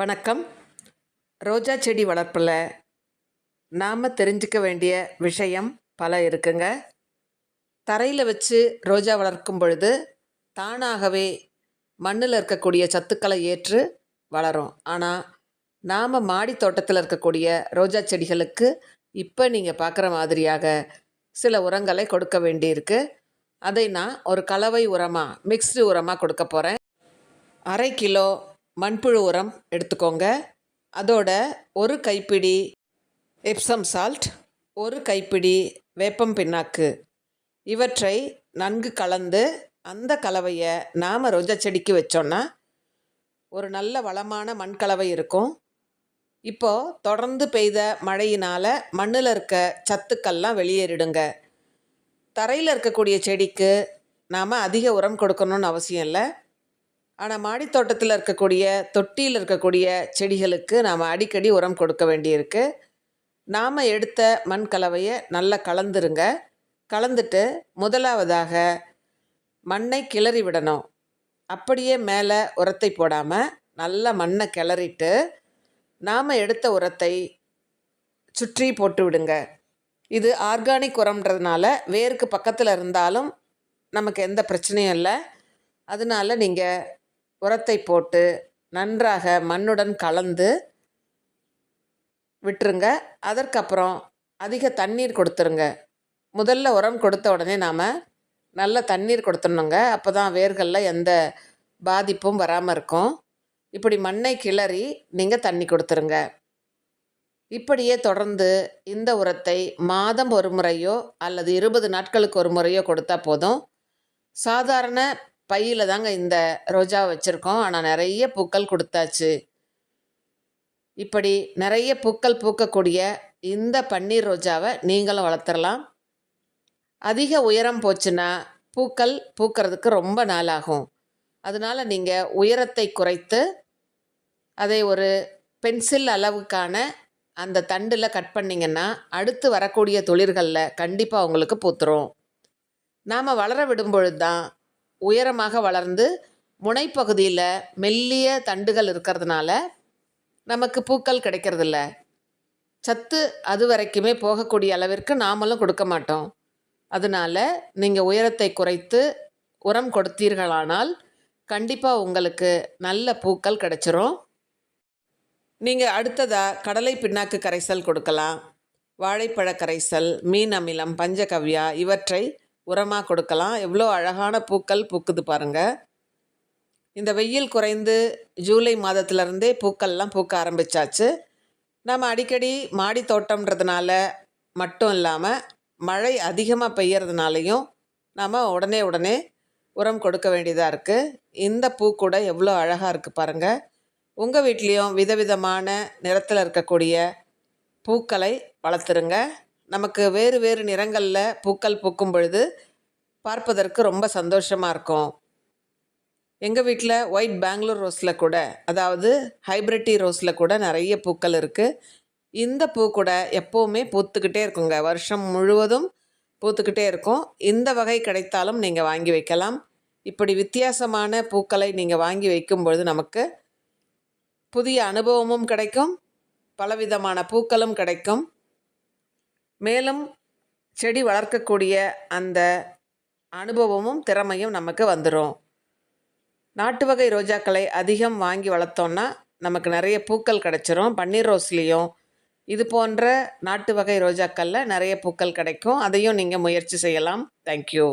வணக்கம். ரோஜா செடி வளர்ப்பில் நாம் தெரிஞ்சுக்க வேண்டிய விஷயம் பல இருக்குங்க. தரையில் வச்சு ரோஜா வளர்க்கும் பொழுது தானாகவே மண்ணில் இருக்கக்கூடிய சத்துக்களை ஏற்று வளரும். ஆனால் நாம் மாடி தோட்டத்தில் இருக்கக்கூடிய ரோஜா செடிகளுக்கு இப்போ நீங்கள் பார்க்குற மாதிரியாக சில உரங்களை கொடுக்க வேண்டியிருக்கு. அதை நான் ஒரு கலவை உரமாக மிக்ஸ்டு உரமாக கொடுக்க போகிறேன் அரை கிலோ மண்புழு உரம் எடுத்துக்கோங்க. அதோட ஒரு கைப்பிடி எப்சம் சால்ட் ஒரு கைப்பிடி வேப்பம் பின்னாக்கு. இவற்றை நன்கு கலந்து அந்த கலவையை நாம் ரோஜா செடிக்கு வச்சோன்னா ஒரு நல்ல வளமான மண் கலவை இருக்கும். இப்போது தொடர்ந்து பெய்த மழையினால் மண்ணில் இருக்க சத்துக்கள்லாம் வெளியேறிடுங்க. தரையில் இருக்கக்கூடிய செடிக்கு நாம் அதிக உரம் கொடுக்கணும்னு அவசியம் இல்லை. ஆனால் மாடித்தோட்டத்தில் இருக்கக்கூடிய தொட்டியில் இருக்கக்கூடிய செடிகளுக்கு நாம் அடிக்கடி உரம் கொடுக்க வேண்டியிருக்கு. நாம் எடுத்த மண் கலவையை நல்லா கலந்துருங்க. கலந்துட்டு முதலாவதாக மண்ணை கிளறி விடணும். அப்படியே மேலே உரத்தை போடாமல் நல்லா மண்ணை கிளறிட்டு நாம் எடுத்த உரத்தை சுற்றி போட்டு விடுங்க. இது ஆர்கானிக் உரம்ன்றதுனால வேருக்கு பக்கத்தில் இருந்தாலும் நமக்கு எந்த பிரச்சனையும் இல்லை. அதனால நீங்கள் உரத்தை போட்டு நன்றாக மண்ணுடன் கலந்து விட்டுருங்க. அதற்கப்புறம் அதிக தண்ணீர் கொடுத்துருங்க. முதல்ல உரம் கொடுத்த உடனே நாம் நல்ல தண்ணீர் கொடுத்துடணுங்க. அப்போ தான் வேர்களில் எந்த பாதிப்பும் வராமல் இருக்கும். இப்படி மண்ணை கிளறி நீங்கள் தண்ணி கொடுத்துருங்க. இப்படியே தொடர்ந்து இந்த உரத்தை மாதம் ஒரு முறையோ அல்லது இருபது நாட்களுக்கு ஒரு முறையோ கொடுத்தா போதும். சாதாரண பையில் தாங்க இந்த ரோஜா வச்சுருக்கோம். ஆனால் நிறைய பூக்கள் கொடுத்தாச்சு. இப்படி நிறைய பூக்கள் பூக்கக்கூடிய இந்த பன்னீர் ரோஜாவை நீங்களும் வளர்த்துடலாம் அதிக உயரம் போச்சுன்னா பூக்கள் பூக்கிறதுக்கு ரொம்ப நாள் ஆகும் அதனால் நீங்கள் உயரத்தை குறைத்து அதை ஒரு பென்சில் அளவுக்கான அந்த தண்டில் கட் பண்ணிங்கன்னா அடுத்து வரக்கூடிய தொழில்களில் கண்டிப்பாக உங்களுக்கு பூத்துரும். நாம் வளர விடும்பொழுது தான் உயரமாக வளர்ந்து முனைப்பகுதியில் மெல்லிய தண்டுகள் இருக்கிறதுனால நமக்கு பூக்கள் கிடைக்கிறதில்ல. சத்து அது வரைக்குமே போகக்கூடிய அளவிற்கு நாமளும் கொடுக்க மாட்டோம். அதனால் நீங்கள் உயரத்தை குறைத்து உரம் கொடுத்தீர்களானால் கண்டிப்பாக உங்களுக்கு நல்ல பூக்கள் கிடைச்சிரும். நீங்கள் அடுத்ததாக கடலை பிண்ணாக்கு கரைசல் கொடுக்கலாம். வாழைப்பழ கரைசல் மீன் அமிலம் பஞ்சகவ்யா இவற்றை உரமாக கொடுக்கலாம். எவ்வளோ அழகான பூக்கள் பூக்குது பாருங்கள் இந்த வெயில் குறைந்து ஜூலை மாதத்துலேருந்தே பூக்கள்லாம் பூக்க ஆரம்பித்தாச்சு நம்ம அடிக்கடி மாடி தோட்டம்ன்றதுனால மட்டும் இல்லாமல் மழை அதிகமாக பெய்யறதுனாலையும் நாம் உடனே உடனே உரம் கொடுக்க வேண்டியதாக இருக்குது இந்த பூ கூட எவ்வளோ அழகாக இருக்குது பாருங்கள் உங்கள் வீட்லேயும் விதவிதமான நிறத்தில் இருக்கக்கூடிய பூக்களை வளர்த்துருங்க. நமக்கு வேறு வேறு நிறங்களில் பூக்கள் பூக்கும் பொழுது பார்ப்பதற்கு ரொம்ப சந்தோஷமாக இருக்கும். எங்கள் வீட்டில் ஒயிட் பெங்களூர் ரோஸில் கூட அதாவது ஹைப்ரிட்டி ரோஸில் கூட நிறைய பூக்கள் இருக்குது இந்த பூ கூட எப்போவுமே பூத்துக்கிட்டே இருக்குங்க. வருஷம் முழுவதும் பூத்துக்கிட்டே இருக்கும். இந்த வகை கிடைத்தாலும் நீங்கள் வாங்கி வைக்கலாம். இப்படி வித்தியாசமான பூக்களை நீங்கள் வாங்கி வைக்கும் பொழுது நமக்கு புதிய அனுபவமும் கிடைக்கும். பலவிதமான பூக்களும் கிடைக்கும். மேலும் செடி வளர்க்கக்கூடிய அந்த அனுபவமும் திறமையும் நமக்கு வந்துடும் நாட்டு வகை ரோஜாக்களை அதிகம் வாங்கி வளர்த்தோன்னா நமக்கு நிறைய பூக்கள் கிடச்சிரும். பன்னீர் ரோஸ்லேயும் இது போன்ற நாட்டு வகை ரோஜாக்களில் நிறைய பூக்கள் கிடைக்கும். அதையும் நீங்கள் முயற்சி செய்யலாம். தேங்க்யூ